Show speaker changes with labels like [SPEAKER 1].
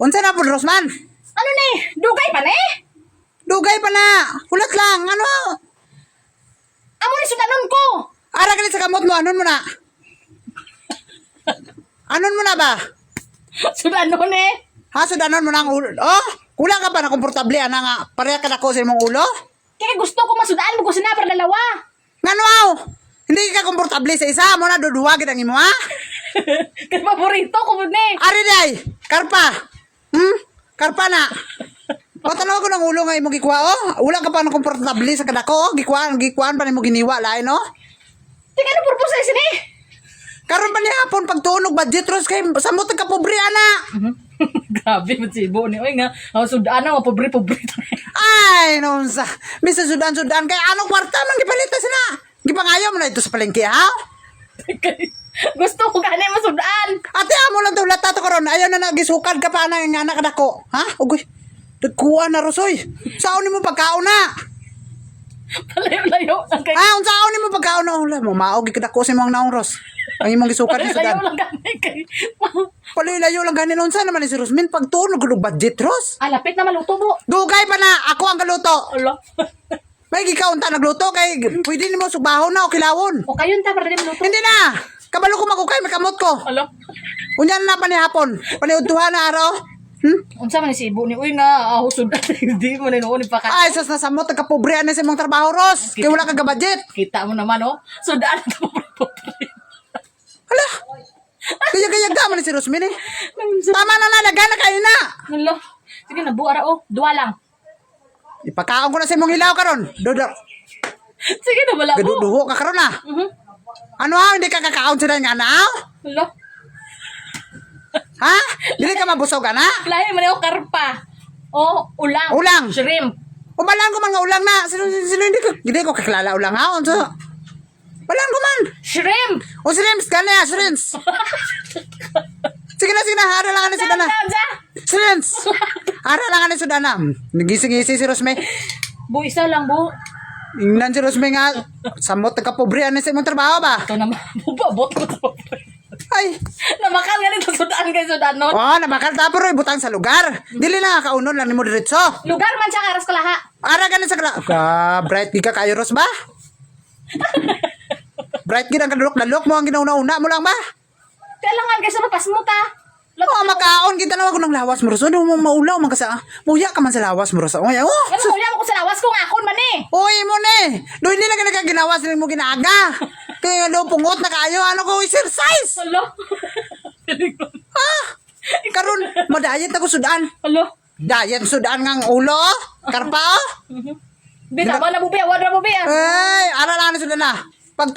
[SPEAKER 1] Unsa na po, Rosman?
[SPEAKER 2] Ano ni? Dugay pa ni?
[SPEAKER 1] Dugay pa na. Hulat lang. Ano?
[SPEAKER 2] Amo ni sudanon ko.
[SPEAKER 1] Ara ka sa kamot mo. Anon mo na? Anon mo na ba?
[SPEAKER 2] Sudanon ni?
[SPEAKER 1] Ha, sudanon mo na ang ulo. Oh, kulang ka pa na komportable. Ana nga, pareha ka na ko sa imong ulo?
[SPEAKER 2] Kaya gusto ko masudaan mo ko sinapar dalawa.
[SPEAKER 1] Ngano aw? Hindi ka komportable sa isa. Mo na duduwa kita ang imo, ha?
[SPEAKER 2] Kasi paborito ko ni.
[SPEAKER 1] Ari day, karpa. Hmm? Karpa na. O tanaw ko ng ulo nga imong gikuha oh. Wala ka pa na komportable sa kadako oh. Gikuan, gikuan pa nimo giniwa lain no.
[SPEAKER 2] Tika na purpose ay sini.
[SPEAKER 1] Karon pa ni hapon pagtunog budget ros kay samot ka pobre ana.
[SPEAKER 2] Grabe mo si Ibo ni. Oy nga, ako sudaan na, pobre-pobre.
[SPEAKER 1] Ay, noon sa. Misa sudan-sudan kay anong kwarta man gipalita sina. Gipangayo mo na ito sa palengke ha.
[SPEAKER 2] Gusto ko gani masudaan.
[SPEAKER 1] Ate amo lang to lata to karon. Ayaw na nagisukad ka pa na nga anak kadako. Ha? Ugoy. Dagkuha na rosoy. Saon nimo pagkaon na?
[SPEAKER 2] Palayo-layo lang kay
[SPEAKER 1] Ah, unsa saon nimo pagkaon na ulam mo? Maog kadako sa imong naong ros. Ang imong gisukad ni
[SPEAKER 2] Palayo-layo
[SPEAKER 1] sudan.
[SPEAKER 2] lang gani kay.
[SPEAKER 1] Palilayo lang ganin unsa naman ni si Rosmin pagtunog gulog budget ros.
[SPEAKER 2] Ah, lapit na maluto mo.
[SPEAKER 1] Dugay pa na ako ang galuto.
[SPEAKER 2] Ala.
[SPEAKER 1] May gikaon ta nagluto kay pwede nimo sugahon na o kilawon.
[SPEAKER 2] o kayon ta para di maluto.
[SPEAKER 1] Hindi na. Kabalo ko magukay may kamot ko.
[SPEAKER 2] Ala.
[SPEAKER 1] Unya na pa ni hapon. Paniudtuhan na araw. Hmm?
[SPEAKER 2] Unsa man ni si Ibo ni? Uy nga, sudaan. Hindi mo na noon ipaka.
[SPEAKER 1] Ay, sus nasamot nagkapobre na sa imong trabaho, Ros. Kaya wala ka budget.
[SPEAKER 2] Kita mo naman, oh. Sudaan ka pobre-pobre.
[SPEAKER 1] Hala. Kaya kaya ka man si Rosmin eh. Tama na na, nagana kayo na.
[SPEAKER 2] Ala. Sige na, buara, oh. Dua lang.
[SPEAKER 1] Ipakaon ko na sa imong hilaw karon. Dodo.
[SPEAKER 2] Sige na, wala mo.
[SPEAKER 1] Gaduduho ka karon na.
[SPEAKER 2] Mhm.
[SPEAKER 1] Ano ha? Hindi ka kakaon sila nga na?
[SPEAKER 2] Ala.
[SPEAKER 1] Ha? Dili ka mabusog ka na?
[SPEAKER 2] Lahi man ako karpa. Oh, ulang.
[SPEAKER 1] Ulang.
[SPEAKER 2] Shrimp.
[SPEAKER 1] Umalan ko man nga ulang na. Sino, sino hindi ko, hindi ko kakilala ulang ha? Unso? Ulang ko man.
[SPEAKER 2] Shrimp.
[SPEAKER 1] O shrimps ka na, shrimps. Sige na, sige na. Hara lang na sa.
[SPEAKER 2] Saan, saan?
[SPEAKER 1] Shrimps. Hara lang ka na sa dana. Nagising-isi si Rosme.
[SPEAKER 2] Bu, isa lang, bu.
[SPEAKER 1] Ingnan si Rosme nga. Samot nagkapobre na sa imong trabaho ba?
[SPEAKER 2] Ito naman. Bubabot ko to.
[SPEAKER 1] Ay.
[SPEAKER 2] Namakal nga nito sudaan kay sudaan nun.
[SPEAKER 1] Oh, nabakal tapos rin butang sa lugar. Dili na kaunon lang ni mo diretso.
[SPEAKER 2] Lugar man siya karas kalaha.
[SPEAKER 1] Ara ka na sa kala. Ka, bright di ka kayo Ros ba? bright gid ang kadulok-dalok mo ang ginauna-una mo lang ba?
[SPEAKER 2] Kailangan kay sa mapas mo ta.
[SPEAKER 1] Oh, makaon kita naman ko ng lawas mo. Ano mo maulaw man ka sa. Muya ka man sa lawas mo Ros. Oh, oh.
[SPEAKER 2] Ano mo ko sa lawas ko nga akon man eh.
[SPEAKER 1] Oy mo ne. Do hindi na ka nagaginawa sila mo ginaga. Kaya do pungot na kayo ano ko exercise.
[SPEAKER 2] Hello.
[SPEAKER 1] Ha? Karon madayet ako sudan.
[SPEAKER 2] Hello.
[SPEAKER 1] Diet sudan ngang ulo. Karpa.
[SPEAKER 2] Bita ba na bubi? Wala na bubi ah.
[SPEAKER 1] Ay, ara na sudan na. Pag